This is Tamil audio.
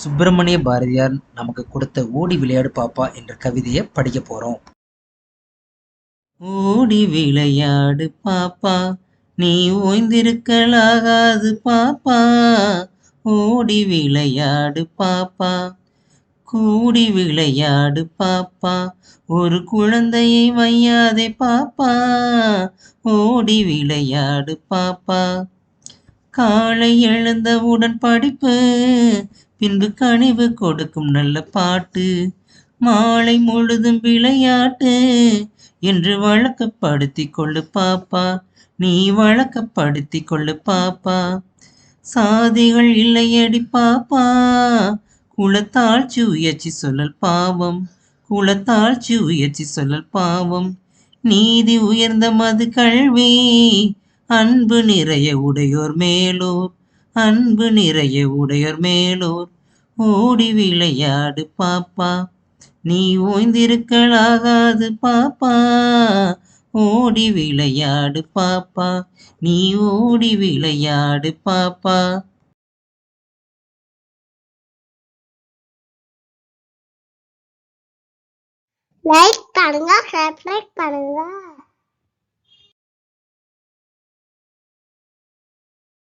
சுப்பிரமணிய பாரதியார் நமக்கு கொடுத்த ஓடி விளையாடு பாப்பா என்ற கவிதையை படிக்க போறோம். ஓடி விளையாடு பாப்பா நீ ஓய்ந்திருக்கலாகாது பாப்பா. ஓடி விளையாடு பாப்பா கூடி விளையாடு பாப்பா. ஒரு குழந்தையை வையாதே பாப்பா ஓடி விளையாடு பாப்பா. காலை எழுந்தவுடன் படிப்பு பின்பு கனிவு கொடுக்கும் நல்ல பாட்டு. மாலை முழுதும் விளையாட்டு என்று வழக்கப்படுத்தி கொள்ளு பாப்பா. நீ வழக்கப்படுத்தி கொள்ளு பாப்பா. சாதிகள் இல்லையடி பாப்பா. குலத்தாழ்ச்சி உயர்ச்சி சொல்லல் பாவம். குலத்தாழ்ச்சி உயர்ச்சி சொல்லல் பாவம். நீதி உயர்ந்த மது கல்வி. அன்பு நிறைய உடையோர் மேலோர் அன்பு நிறைய உடையோர் மேலோர். ஓடி விளையாடு பாப்பா. நீ ஓய்ந்திருக்கலாகாது பாப்பா. ஓடி விளையாடு பாப்பா. நீ ஓடி விளையாடு பாப்பா. லைக் பண்ணுங்க சப்ஸ்கிரைப் பண்ணுங்க.